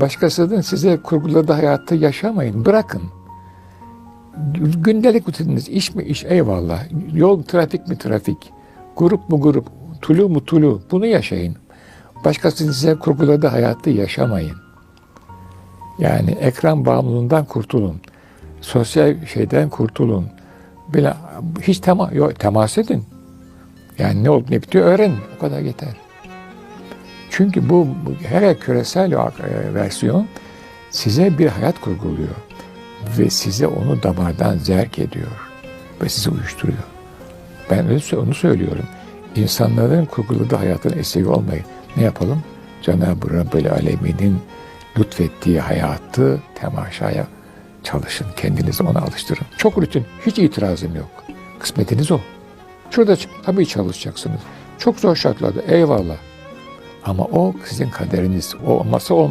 Başkasının size kurguladığı hayatı yaşamayın. Bırakın. Gündelik rutininiz iş mi iş eyvallah. Yol trafik mi trafik. Grup mu grup. Tulu mu tulu. Bunu yaşayın. Başkasının size kurguladığı hayatı yaşamayın. Yani ekran bağımlılığından kurtulun. Sosyal şeyden kurtulun. Bile, hiç tema, yok, temas edin. Yani ne oldu ne bitiyor öğrenin. O kadar yeter. Çünkü bu, her küresel e, versiyon size bir hayat kurguluyor. Ve size onu damardan zerk ediyor. Ve sizi uyuşturuyor. Ben onu söylüyorum. İnsanların kurguladığı hayatın eseri olmayın. Ne yapalım? Cenab-ı Rabbel Alemin'in lütfettiği hayatı temaşaya çalışın. Kendinizi ona alıştırın. Çok rutin. Hiç itirazım yok. Kısmetiniz o. Şurada tabii çalışacaksınız. Çok zor şartlarda eyvallah. Ama o sizin kaderiniz. O olmazsa olmaz.